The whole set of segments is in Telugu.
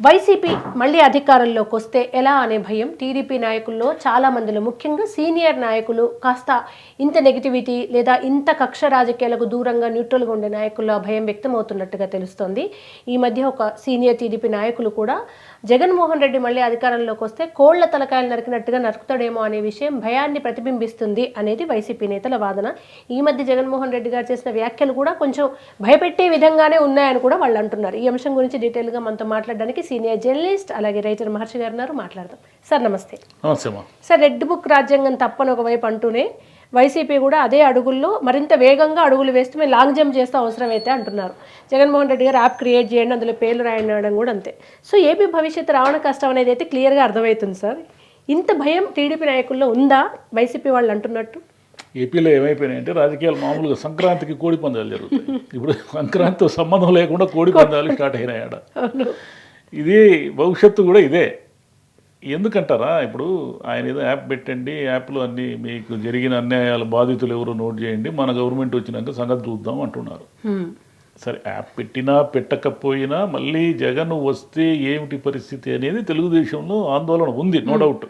వైసీపీ మళ్ళీ అధికారంలోకి వస్తే ఎలా అనే భయం టీడీపీ నాయకుల్లో చాలా మందిలో. ముఖ్యంగా సీనియర్ నాయకులు కాస్త ఇంత నెగిటివిటీ లేదా ఇంత కక్ష రాజకీయాలకు దూరంగా న్యూట్రల్గా ఉండే నాయకుల్లో ఆ భయం వ్యక్తమవుతున్నట్టుగా తెలుస్తోంది. ఈ మధ్య ఒక సీనియర్ టీడీపీ నాయకులు కూడా జగన్మోహన్ రెడ్డి మళ్ళీ అధికారంలోకి వస్తే కోళ్ళ తలకాయలు నరికినట్టుగా నరుకుతాడేమో అనే విషయం భయాన్ని ప్రతిబింబిస్తుంది అనేది వైసీపీ నేతల వాదన. ఈ మధ్య జగన్మోహన్ రెడ్డి గారు చేసిన వ్యాఖ్యలు కూడా కొంచెం భయపెట్టే విధంగానే ఉన్నాయని కూడా వాళ్ళు అంటున్నారు. ఈ అంశం గురించి డీటెయిల్గా మనతో మాట్లాడడానికి సీనియర్ జర్నలిస్ట్ అలాగే రైటర్ మహర్షి గారు ఉన్నారు మాట్లాడదాం. సార్ నమస్తే. సార్ రెడ్ బుక్ రాజ్యాంగం తప్పని ఒకవైపు అంటూనే వైసీపీ కూడా అదే అడుగుల్లో మరింత వేగంగా అడుగులు వేస్తూ మేము లాంగ్ జంప్ చేస్తే అవసరం అయితే అంటున్నారు. జగన్మోహన్ రెడ్డి గారు యాప్ క్రియేట్ చేయండి అందులో పేర్లు రాయండి కూడా అంతే. సో ఏపీ భవిష్యత్తు రావడం కష్టం అనేది అయితే క్లియర్గా అర్థమవుతుంది సార్. ఇంత భయం టీడీపీ నాయకుల్లో ఉందా? వైసీపీ వాళ్ళు అంటున్నట్టు? ఏపీలో ఏమైపోయినాయంటే రాజకీయాలు మామూలుగా సంక్రాంతికి కోడి పందాలు జరుగుతాయి. ఇప్పుడు సంక్రాంతితో సంబంధం లేకుండా కోడి పందాలు స్టార్ట్ అయినాయి ఆడ. అవును. ఇది భవిష్యత్తు కూడా ఇదే. ఎందుకంటారా? ఇప్పుడు ఆయన ఏదో యాప్ పెట్టండి యాప్లో అన్ని మీకు జరిగిన అన్యాయాల బాధితులు ఎవరు నోట్ చేయండి మన గవర్నమెంట్ వచ్చినాక సంగతి చూద్దాం అంటున్నారు. సరే యాప్ పెట్టినా పెట్టకపోయినా మళ్ళీ జగన్ వస్తే ఏమిటి పరిస్థితి అనేది తెలుగుదేశంలో ఆందోళన ఉంది నో డౌట్.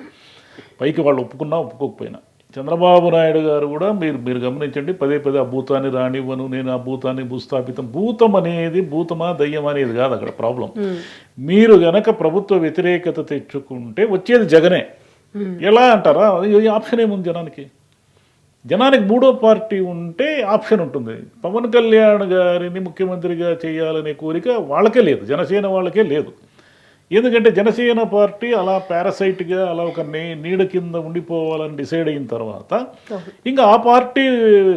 పైకి వాళ్ళు ఒప్పుకున్నా ఒప్పుకోకపోయినా. చంద్రబాబు నాయుడు గారు కూడా మీరు మీరు గమనించండి పదే పదే ఆ భూతాన్ని రానివ్వను నేను ఆ భూతాన్ని భూస్థాపితం భూతం అనేది భూతమా దయ్యం అనేది కాదు అక్కడ ప్రాబ్లం మీరు గనక ప్రభుత్వ వ్యతిరేకత తెచ్చుకుంటే వచ్చేది జగనే. ఎలా అంటారా? ఆప్షన్ ఏముంది జనానికి? జనానికి మూడో పార్టీ ఉంటే ఆప్షన్ ఉంటుంది. పవన్ కళ్యాణ్ గారిని ముఖ్యమంత్రిగా చేయాలనే కోరిక వాళ్ళకే లేదు జనసేన వాళ్ళకే లేదు. ఎందుకంటే జనసేన పార్టీ అలా పారసైట్గా అలా ఒక నీ నీడ కింద ఉండిపోవాలని డిసైడ్ అయిన తర్వాత ఇంకా ఆ పార్టీ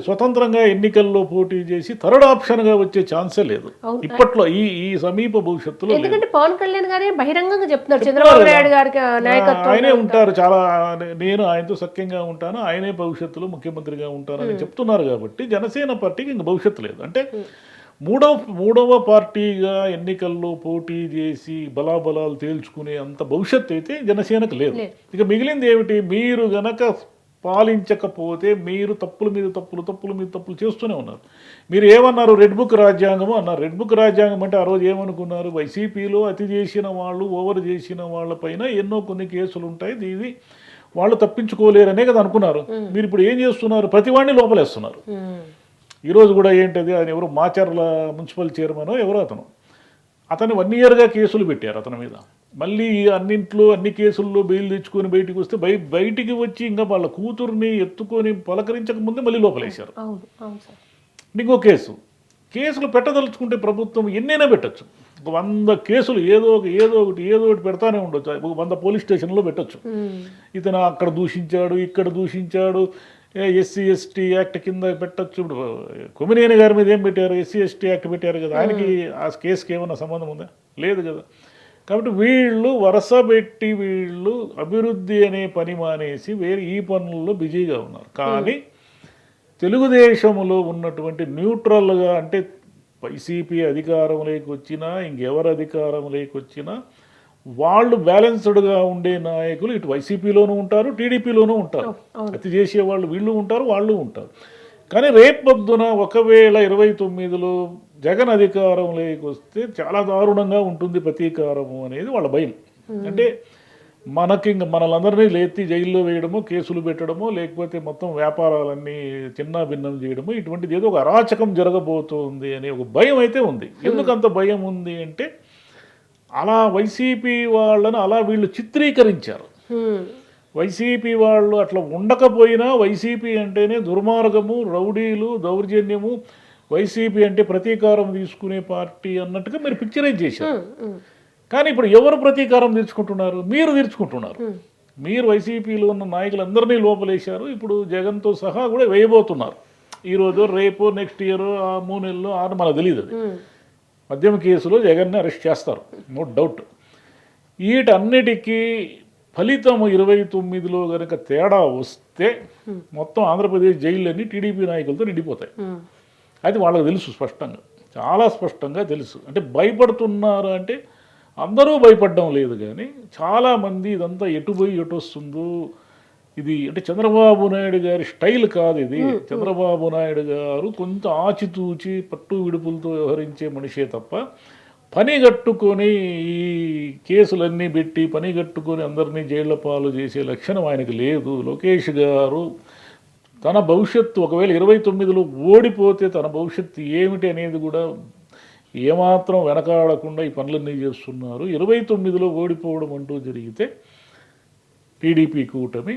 స్వతంత్రంగా ఎన్నికల్లో పోటీ చేసి థర్డ్ ఆప్షన్గా వచ్చే ఛాన్సే లేదు. ఇప్పట్లో ఈ ఈ సమీప భవిష్యత్తులో. ఎందుకంటే పవన్ కళ్యాణ్ గారే బహిరంగంగా చెప్తున్నారు. చంద్రబాబు నాయుడు గారికి ఆయనే ఉంటారు చాలా నేను ఆయనతో సఖ్యంగా ఉంటాను ఆయనే భవిష్యత్తులో ముఖ్యమంత్రిగా ఉంటానని చెప్తున్నారు కాబట్టి జనసేన పార్టీకి ఇంక భవిష్యత్తు లేదు. అంటే మూడవ మూడవ పార్టీగా ఎన్నికల్లో పోటీ చేసి బలాబలాలు తేల్చుకునే అంత భవిష్యత్తు అయితే జనసేనకు లేదు. ఇక మిగిలింది ఏమిటి? మీరు గనక పాలించకపోతే మీరు తప్పుల మీద తప్పులు తప్పుల మీద తప్పులు చేస్తూనే ఉన్నారు. మీరు ఏమన్నారు? రెడ్ బుక్ రాజ్యాంగము అన్నారు. రెడ్ బుక్ రాజ్యాంగం అంటే ఆ రోజు ఏమనుకున్నారు? వైసీపీలో అతి చేసిన వాళ్ళు ఓవర్ చేసిన వాళ్ళపైన ఎన్నో కొన్ని కేసులు ఉంటాయి. ఇది వాళ్ళు తప్పించుకోలేరనే కదా అనుకున్నారు. మీరు ఇప్పుడు ఏం చేస్తున్నారు? ప్రతి వాడిని లోపలేస్తున్నారు. ఈరోజు కూడా ఏంటది? ఆయన ఎవరు మాచర్ల మున్సిపల్ చైర్మన్ ఎవరో అతను. అతను వన్ ఇయర్గా కేసులు పెట్టారు అతని మీద. మళ్ళీ అన్నింట్లో అన్ని కేసుల్లో బెయిల్ తెచ్చుకొని బయటికి వస్తే బయ బయటికి వచ్చి ఇంకా వాళ్ళ కూతుర్ని ఎత్తుకొని పలకరించక ముందే మళ్ళీ లోపలేశారు. ఇంకో కేసు. కేసులు పెట్టదలుచుకుంటే ప్రభుత్వం ఎన్నైనా పెట్టచ్చు. ఒక వంద కేసులు ఏదో ఒక ఏదో ఒకటి ఏదో ఒకటి పెడతానే ఉండొచ్చు. ఒక వంద పోలీస్ స్టేషన్లో పెట్టచ్చు. ఇతను అక్కడ దూషించాడు ఇక్కడ దూషించాడు ఎస్సీ ఎస్టీ యాక్ట్ కింద పెట్టచ్చు. ఇప్పుడు కొమినేని గారి మీద ఏం పెట్టారు? ఎస్సీ ఎస్టీ యాక్ట్ పెట్టారు కదా. ఆయనకి ఆ కేసుకి ఏమైనా సంబంధం ఉందా? లేదు కదా. కాబట్టి వీళ్ళు వరుస పెట్టి వీళ్ళు అభివృద్ధి అనే పని మానేసి వేరే ఈ పనుల్లో బిజీగా ఉన్నారు. కానీ తెలుగుదేశంలో ఉన్నటువంటి న్యూట్రల్గా అంటే వైసీపీ అధికారంలోకి వచ్చినా ఇంకెవరు అధికారంలోకి వచ్చినా వాళ్ళు బ్యాలెన్స్డ్గా ఉండే నాయకులు ఇటు వైసీపీలోనూ ఉంటారు టీడీపీలోనూ ఉంటారు. అతి చేసే వాళ్ళు వీళ్ళు ఉంటారు వాళ్ళు ఉంటారు. కానీ రేపొద్దున ఒకవేళ ఇరవై తొమ్మిదిలో జగన్ అధికారంలోకి వస్తే చాలా దారుణంగా ఉంటుంది ప్రతీకారము అనేది వాళ్ళ భయం అంటే మనకి ఇంక మనలందరినీ లేతి జైల్లో వేయడము కేసులు పెట్టడము లేకపోతే మొత్తం వ్యాపారాలన్నీ చిన్న భిన్నం చేయడము ఇటువంటిది ఏదో ఒక అరాచకం జరగబోతోంది అనే ఒక భయం అయితే ఉంది ఎందుకు అంత భయం ఉంది అంటే అలా వైసీపీ వాళ్ళను అలా వీళ్ళు చిత్రీకరించారు. వైసీపీ వాళ్ళు అట్లా ఉండకపోయినా వైసీపీ అంటేనే దుర్మార్గము రౌడీలు దౌర్జన్యము వైసీపీ అంటే ప్రతీకారం తీసుకునే పార్టీ అన్నట్టుగా మీరు పిక్చరైజ్ చేశారు. కానీ ఇప్పుడు ఎవరు ప్రతీకారం తీర్చుకుంటున్నారు? మీరు తీర్చుకుంటున్నారు. మీరు వైసీపీలో ఉన్న నాయకులందరినీ లోపలేశారు. ఇప్పుడు జగన్తో సహా కూడా వేయబోతున్నారు. ఈరోజు రేపు నెక్స్ట్ ఇయర్ ఆ మూడు నెలలు ఆరు మనకు తెలియదు అది. మద్యం కేసులో జగన్ని అరెస్ట్ చేస్తారు. No doubt. వీటన్నిటికీ ఫలితం ఇరవై తొమ్మిదిలో కనుక తేడా వస్తే మొత్తం ఆంధ్రప్రదేశ్ జైళ్ళన్నీ టీడీపీ నాయకులతో నిండిపోతాయి. అది వాళ్ళకి తెలుసు స్పష్టంగా. చాలా స్పష్టంగా తెలుసు. అంటే భయపడుతున్నారు అంటే అందరూ భయపడడం లేదు కానీ చాలామంది ఇదంతా ఎటు పోయి ఎటు వస్తుందో ఇది అంటే చంద్రబాబు నాయుడు గారి స్టైల్ కాదు ఇది. చంద్రబాబు నాయుడు గారు కొంత ఆచితూచి పట్టు విడుపులతో వ్యవహరించే మనిషే తప్ప పని కట్టుకొని ఈ కేసులన్నీ పెట్టి పని కట్టుకొని అందరినీ జైళ్ళ పాలు చేసే లక్షణం ఆయనకు లేదు. లోకేష్ గారు తన భవిష్యత్తు ఒకవేళ ఇరవై తొమ్మిదిలో ఓడిపోతే తన భవిష్యత్తు ఏమిటి అనేది కూడా ఏమాత్రం వెనకాడకుండా ఈ పనులన్నీ చేస్తున్నారు. ఇరవై తొమ్మిదిలో ఓడిపోవడం అంటూ జరిగితే టీడీపీ కూటమి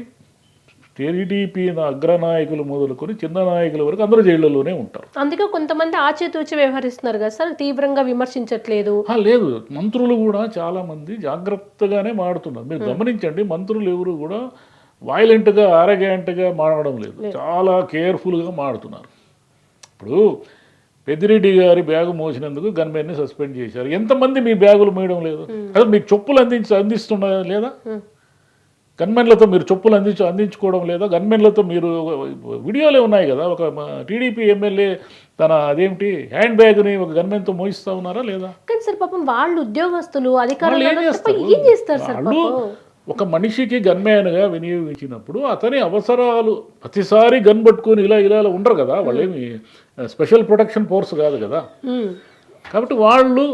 టీడీపీ అగ్రనాయకులు మొదలుకొని చిన్న నాయకుల వరకు అందరూ జైళ్ళలోనే ఉంటారు. అందుకే కొంతమంది ఆచితూచి వ్యవహరిస్తున్నారు కదా సార్ తీవ్రంగా విమర్శించట్లేదు. లేదు. మంత్రులు కూడా చాలా మంది జాగ్రత్తగానే మాడుతున్నారు మీరు గమనించండి మంత్రులు ఎవరు కూడా వైలెంట్గా ఆరగెంట్గా మాడడం లేదు. చాలా కేర్ఫుల్గా మాడుతున్నారు ఇప్పుడు పెద్దిరెడ్డి గారి బ్యాగు మోసినందుకు గన్మెన్ని సస్పెండ్ చేశారు. ఎంతమంది మీ బ్యాగులు మోయడం లేదు? అసలు మీకు చెప్పులు అందించి అందిస్తున్నా లేదా? గన్మెన్లతో మీరు చెప్పులు అందించు అందించుకోవడం లేదా? గన్మెన్లతో మీరు వీడియోలే ఉన్నాయి కదా? ఒక టీడీపీ ఎమ్మెల్యే తన అదేమిటి హ్యాండ్ బ్యాగ్ని ఒక గన్మెన్తో మోయిస్తా ఉన్నారా లేదా? కానీ సార్ పాపం వాళ్ళు ఉద్యోగస్తులు అధికారులు? ఏం చేస్తారు సార్ ఒక మనిషికి గన్మ్యాన్గా వినియోగించినప్పుడు అతని అవసరాలు ప్రతిసారి గన్ పట్టుకొని ఇలా ఇలా ఇలా ఉండరు కదా వాళ్ళేమి స్పెషల్ ప్రొటెక్షన్ ఫోర్స్ కాదు కదా. కాబట్టి వాళ్ళు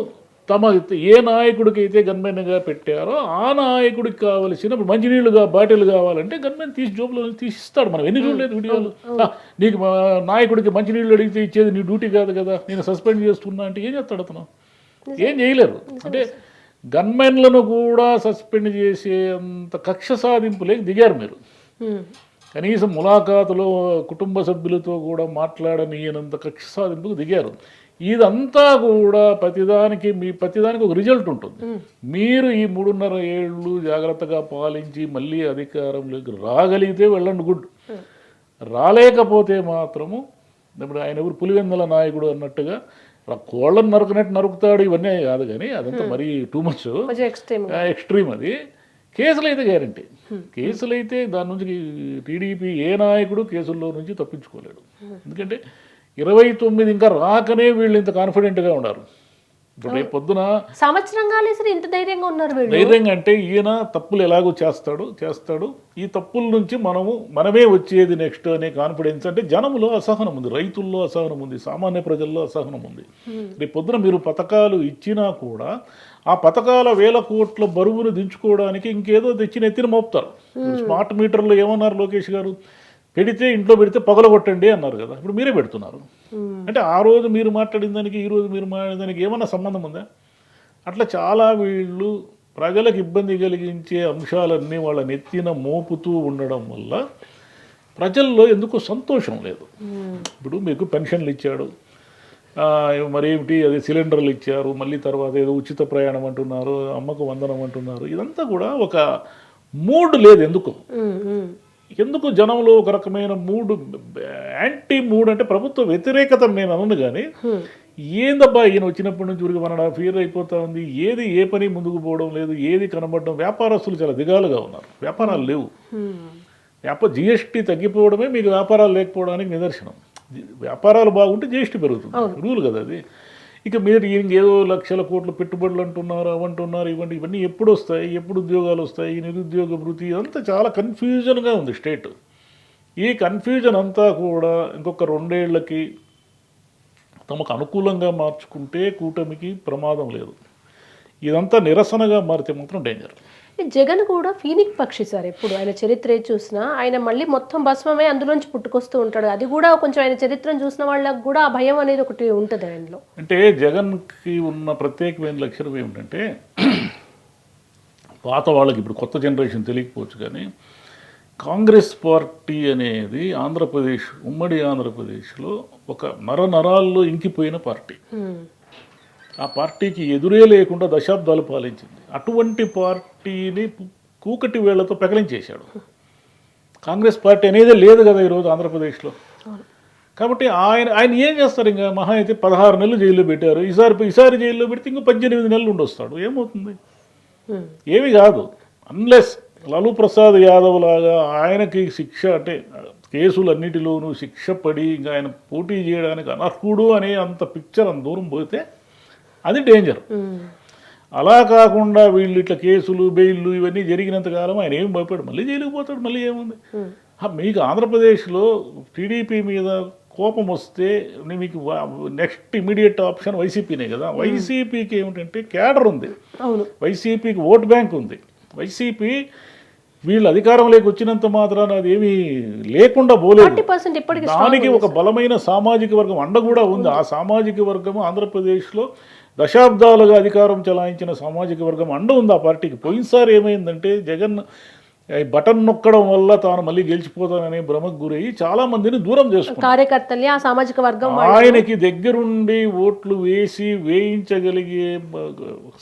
తమ ఏ నాయకుడికి అయితే గన్మెన్గా పెట్టారో ఆ నాయకుడికి కావలసిన ఇప్పుడు మంచినీళ్ళుగా బాటిల్ కావాలంటే గన్మెన్ తీసి జోబులో తీసి ఇస్తాడు మనం ఎన్ని చూడలేదు వీడియోలు. నీకు నాయకుడికి మంచినీళ్ళు అడిగితే ఇచ్చేది నీ డ్యూటీ కాదు కదా నేను సస్పెండ్ చేస్తున్నా అంటే ఏం చేస్తాడు అతను? ఏం చేయలేరు. అంటే గన్మెన్లను కూడా సస్పెండ్ చేసే అంత కక్ష సాధింపులేకి దిగారు మీరు. కనీసం ములాఖాతులో కుటుంబ సభ్యులతో కూడా మాట్లాడనీయనంత కక్ష సాధింపుకు దిగారు. ఇదంతా కూడా ప్రతిదానికి మీ ప్రతిదానికి ఒక రిజల్ట్ ఉంటుంది. మీరు ఈ మూడున్నర ఏళ్ళు జాగ్రత్తగా పాలించి మళ్ళీ అధికారంలోకి రాగలిగితే వెళ్ళండి గుడ్. రాలేకపోతే మాత్రము ఇప్పుడు ఆయన ఎవరు పులివెందల నాయకుడు అన్నట్టుగా రా- కోళ్ళను నరుకునట్టు నరుకుతాడు ఇవన్నీ కాదు కానీ అదంతా మరీ టూ మచ్ ఎక్స్ట్రీమ్ అది. కేసులు అయితే గ్యారంటీ కేసులు అయితే దాని నుంచి టీడీపీ ఏ నాయకుడు కేసుల్లో నుంచి తప్పించుకోలేడు. ఎందుకంటే ఇరవై తొమ్మిది ఇంకా రాకనే వీళ్ళు ఇంత కాన్ఫిడెంట్గా ఉన్నారు. ఇప్పుడు రేపు పొద్దున సంవత్సరం కాలే సార్ ఇంత ధైర్యంగా ఉన్నారు ధైర్యంగా అంటే ఈయన తప్పులు ఎలాగో చేస్తాడు చేస్తాడు. ఈ తప్పుల నుంచి మనము మనమే వచ్చేది నెక్స్ట్ అనే కాన్ఫిడెన్స్ అంటే జనములో అసహనం ఉంది రైతుల్లో అసహనం ఉంది సామాన్య ప్రజల్లో అసహనం ఉంది. రేపు పొద్దున మీరు పథకాలు ఇచ్చినా కూడా ఆ పథకాల వేల కోట్ల బరువును దించుకోవడానికి ఇంకేదో తెచ్చి నెత్తిన మోపుతారు. ఇప్పుడు స్మార్ట్ మీటర్లో ఏమన్నారు లోకేష్ గారు? పెడితే ఇంట్లో పెడితే పగలగొట్టండి అన్నారు కదా. ఇప్పుడు మీరే పెడుతున్నారు. అంటే ఆ రోజు మీరు మాట్లాడిన దానికి ఈ రోజు మీరు మాట్లాడిన దానికి ఏమన్నా సంబంధం ఉందా? అట్లా చాలా వీళ్ళు ప్రజలకు ఇబ్బంది కలిగించే అంశాలన్నీ వాళ్ళ నెత్తిన మోపుతూ ఉండడం వల్ల ప్రజల్లో ఎందుకో సంతోషం లేదు. ఇప్పుడు మీకు పెన్షన్లు ఇచ్చాడు. మరేమిటి? అది సిలిండర్లు ఇచ్చారు. మళ్ళీ తర్వాత ఏదో ఉచిత ప్రయాణం అంటున్నారు అమ్మకు వందనం అంటున్నారు. ఇదంతా కూడా ఒక మూడ్ లేదు ఎందుకు. ఎందుకు జనంలో ఒక రకమైన మూడు యాంటీ మూడ్ అంటే ప్రభుత్వ వ్యతిరేకత నేను అనను కానీ ఏందబ్బా ఈయన వచ్చినప్పటి నుంచి ఊరికి హాఫ్ ఇయర్ అయిపోతా ఉంది ఏది ఏ పని ముందుకు పోవడం లేదు ఏది కనబడడం వ్యాపారస్తులు చాలా దిగాలుగా ఉన్నారు వ్యాపారాలు లేవు. వ్యాపార జిఎస్టీ తగ్గిపోవడమే మీకు వ్యాపారాలు లేకపోవడానికి నిదర్శనం. వ్యాపారాలు బాగుంటే జిఎస్టీ పెరుగుతుంది రూల్ కదా అది. ఇక మీరు ఏదో లక్షల కోట్ల పెట్టుబడులు అంటున్నారు అవంటున్నారు ఇవన్నీ ఇవన్నీ ఎప్పుడు వస్తాయి? ఎప్పుడు ఉద్యోగాలు వస్తాయి? ఈ నిరుద్యోగ వృత్తి అంతా చాలా కన్ఫ్యూజన్గా ఉంది స్టేట్ ఈ కన్ఫ్యూజన్ అంతా కూడా ఇంకొక రెండేళ్ళకి తమకు అనుకూలంగా మార్చుకుంటే కూటమికి ప్రమాదం లేదు. ఇదంతా నిరసనగా మారితే మాత్రం డేంజర్ జగన్ కూడా ఫీనిక్ పక్షి సార్ ఎప్పుడు. ఆయన చరిత్ర చూసినా ఆయన మళ్ళీ మొత్తం భస్మమే అందులోంచి పుట్టుకొస్తూ ఉంటాడు. అది కూడా కొంచెం ఆయన చరిత్రను చూసిన వాళ్ళకి కూడా ఆ భయం అనేది ఒకటి ఉంటుంది ఆయనలో. అంటే జగన్కి ఉన్న ప్రత్యేకమైన లక్షణం ఏమిటంటే పాత వాళ్ళకి ఇప్పుడు కొత్త జనరేషన్ తెలియకపోవచ్చు కానీ కాంగ్రెస్ పార్టీ అనేది ఆంధ్రప్రదేశ్ ఉమ్మడి ఆంధ్రప్రదేశ్లో ఒక నర నరాల్లో ఇంకిపోయిన పార్టీ. ఆ పార్టీకి ఎదురే లేకుండా దశాబ్దాలు పాలించింది. అటువంటి పార్టీని కూకటి వేళ్ళతో పెకలించేశాడు కాంగ్రెస్ పార్టీ అనేది లేదు కదా ఈరోజు ఆంధ్రప్రదేశ్లో. కాబట్టి ఆయన ఆయన ఏం చేస్తారు ఇంకా? మహా అయితే పదహారు నెలలు జైల్లో పెట్టారు. ఈసారి ఈసారి జైల్లో పెడితే ఇంకో పద్దెనిమిది నెలలు ఉండొస్తాడు. ఏమవుతుంది. ఏమి కాదు. అన్లెస్ లాలూ ప్రసాద్ యాదవ్ లాగా ఆయనకి శిక్ష అంటే కేసులన్నిటిలోనూ శిక్ష పడి ఇంకా ఆయన పోటీ చేయడానికి అనర్హుడు అనే అంత పిక్చర్ అంత దూరం పోతే అది డేంజర్. అలా కాకుండా వీళ్ళు ఇట్లా కేసులు బెయిల్లు ఇవన్నీ జరిగినంత కాలం ఆయన ఏం భయపడు మళ్ళీ జైలుకి పోతాడు మళ్ళీ ఏముంది? మీకు ఆంధ్రప్రదేశ్లో టీడీపీ మీద కోపం వస్తే మీకు నెక్స్ట్ ఇమీడియట్ ఆప్షన్ వైసీపీనే కదా. వైసీపీకి ఏమిటంటే క్యాడర్ ఉంది. వైసీపీకి ఓట్ బ్యాంక్ ఉంది. వైసీపీ వీళ్ళు అధికారంలోకి వచ్చినంత మాత్రాన అది ఏమీ లేకుండా పోలేదు. దానికి ఒక బలమైన సామాజిక వర్గం అండ కూడా ఉంది. ఆ సామాజిక వర్గం ఆంధ్రప్రదేశ్లో దశాబ్దాలుగా అధికారం చెలాయించిన సామాజిక వర్గం అండ ఉంది ఆ పార్టీకి. పోయినసారి ఏమైందంటే జగన్ బటన్ నొక్కడం వల్ల తాను మళ్ళీ గెలిచిపోతాననే భ్రమకు గురయ్యి చాలా మందిని దూరం చేసుకున్నారు కార్యకర్తల్ని ఆ సామాజిక వర్గం ఆయనకి దగ్గరుండి ఓట్లు వేసి వేయించగలిగే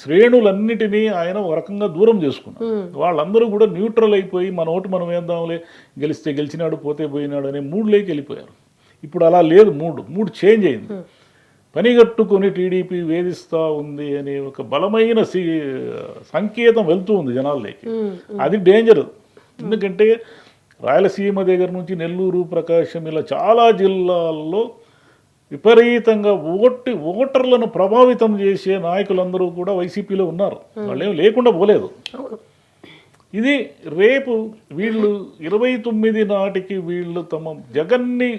శ్రేణులన్నిటినీ ఆయన ఒక రకంగా దూరం చేసుకున్నారు వాళ్ళందరూ కూడా న్యూట్రల్ అయిపోయి మన ఓటు మనం వేద్దాంలే గెలిస్తే గెలిచినాడు పోతే పోయినాడు అనే మూడ్లోకి వెళ్ళిపోయారు. ఇప్పుడు అలా లేదు మూడు మూడు చేంజ్ అయింది. పనిగట్టుకొని టీడీపీ వేధిస్తూ ఉంది అనే ఒక బలమైన సంకేతం వెళ్తూ ఉంది జనాల్లోకి. అది డేంజర్. ఎందుకంటే రాయలసీమ దగ్గర నుంచి నెల్లూరు ప్రకాశం ఇలా చాలా జిల్లాల్లో విపరీతంగా ఓటి ఓటర్లను ప్రభావితం చేసే నాయకులందరూ కూడా వైసీపీలో ఉన్నారు. వాళ్ళేం లేకుండా పోలేదు. ఇది రేపు వీళ్ళు ఇరవై తొమ్మిది నాటికి వీళ్ళు తమ జగన్ని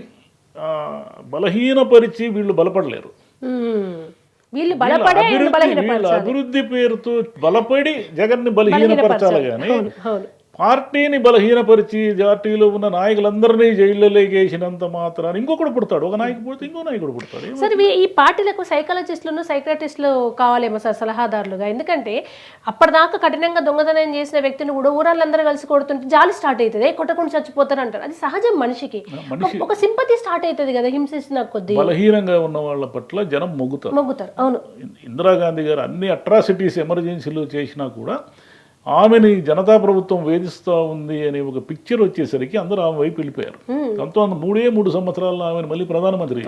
బలహీనపరిచి వీళ్ళు బలపడలేరు. వీళ్ళు బలపడే అభివృద్ధి పేరుతో బలపడి జగన్ని బలహీనపరచాలి కానీ పార్టీని బలహీనపరిచి పార్టీలో ఉన్న నాయకులందరినీ జైల్లోకి వేసినంత మాత్రాన్ని ఇంకొకడు పుడతాడు. ఒక నాయకుడు పుడితే ఇంకో నాయకుడు పుడతాడు. సార్ ఈ పార్టీలకు సైకాలజిస్టులను సైక్రటిస్టులు కావాలేమో సార్ సలహాదారులుగా? ఎందుకంటే అప్పటిదాకా కఠినంగా దొంగతనం చేసిన వ్యక్తిని కూడా ఊరాళ్ళందరూ కలిసి కొడుతుంటే జాలి స్టార్ట్ అవుతుంది "ఏ, కొట్టకుండా చచ్చిపోతారు అంటారు. అది సహజం మనిషికి. మనిషి ఒక సింపతి స్టార్ట్ అవుతుంది కదా హింసించిన కొద్ది. బలహీనంగా ఉన్న వాళ్ళ పట్ల జనం మొగ్గుతారు. మొగ్గుతారు. అవును. ఇందిరాగాంధీ గారు అన్ని అట్రాసిటీస్ ఎమర్జెన్సీలు చేసినా కూడా ఆమెని జనతా ప్రభుత్వం వేధిస్తూ ఉంది అనే ఒక పిక్చర్ వచ్చేసరికి అందరూ ఆమె వైపు వెళ్ళిపోయారు. దాంతో మూడే మూడు సంవత్సరాల్లో ఆమెను మళ్ళీ ప్రధానమంత్రి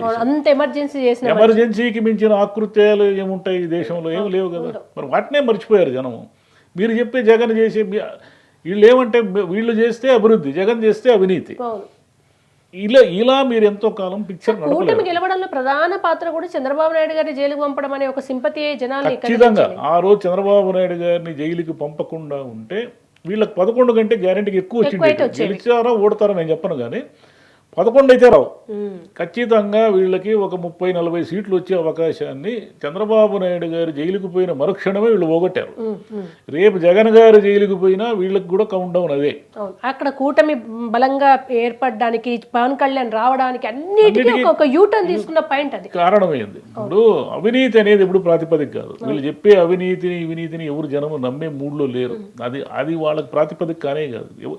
ఎమర్జెన్సీకి మించిన ఆకృత్యాలు ఏముంటాయి ఈ దేశంలో? ఏమి లేవు కదా. మరి వాటినే మర్చిపోయారు జనము మీరు చెప్పే జగన్ చేసే వీళ్ళు ఏమంటే వీళ్ళు చేస్తే అభివృద్ధి జగన్ చేస్తే అవినీతి. అవును. ఇలా ఇలా మీరు ఎంతో కాలం పిక్చర్ కూటమి గెలవడంలో ప్రధాన పాత్ర కూడా చంద్రబాబు నాయుడు గారిని జైలుకు పంపడం అనే ఒక సింపతి జనాల్ని ఖచ్చితంగా. ఆ రోజు చంద్రబాబు నాయుడు గారిని జైలుకి పంపకుండా ఉంటే వీళ్ళకి పదకొండు కంటే గ్యారెంటీకి ఎక్కువ వచ్చింది. గెలిచారా ఓడతారా నేను చెప్పను కానీ పదకొండు అయితే రావు. ఖచ్చితంగా వీళ్ళకి ఒక ముప్పై నలభై సీట్లు వచ్చే అవకాశాన్ని చంద్రబాబు నాయుడు గారు జైలుకు పోయిన మరుక్షణమే వీళ్ళు పోగొట్టారు. రేపు జగన్ గారు జైలుకు పోయినా వీళ్ళకి కూడా కౌంట్ డౌన్ అదే. అక్కడ కూటమి బలంగా ఏర్పడడానికి పవన్ కళ్యాణ్ రావడానికి అన్నిటికీ ఒక- యూటర్న్ తీసుకున్న పాయింట్ అది. కారణమైంది. ఇప్పుడు అవినీతి అనేది ఎప్పుడు ప్రాతిపదిక కాదు. వీళ్ళు చెప్పే అవినీతిని వినీతిని ఎవరు జనము నమ్మే మూడ్లో లేరు. అది అది వాళ్ళకి ప్రాతిపదిక కానే కాదు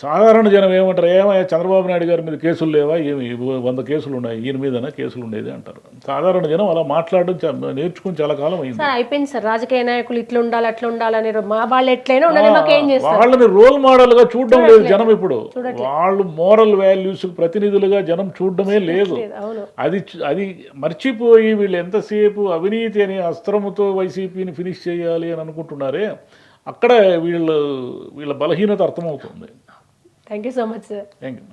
సాధారణ జనం ఏమంటారు? ఏమయ్యా చంద్రబాబు నాయుడు గారి మీద కేసులు లేవా? ఏమి? వంద కేసులు ఉన్నాయి. ఈయన మీదనా కేసులు ఉండేది అంటారు. సాధారణ జనం అలా మాట్లాడడం నేర్చుకుని చాలా కాలం అయింది. అయిపోయింది సార్. రాజకీయ నాయకులు ఇట్లా ఉండాలి అట్లా ఉండాలని మా వాళ్ళు ఎట్లయినా వాళ్ళని రోల్ మోడల్గా చూడడం లేదు జనం ఇప్పుడు. వాళ్ళు మోరల్ వాల్యూస్ ప్రతినిధులుగా జనం చూడడమే లేదు. అది అది మర్చిపోయి వీళ్ళు ఎంతసేపు అవినీతి అనే అస్త్రముతో వైసీపీని ఫినిష్ చేయాలి అని అనుకుంటున్నారే అక్కడ వీళ్ళు వీళ్ళ బలహీనత అర్థమవుతుంది. Thank you so much sir thank you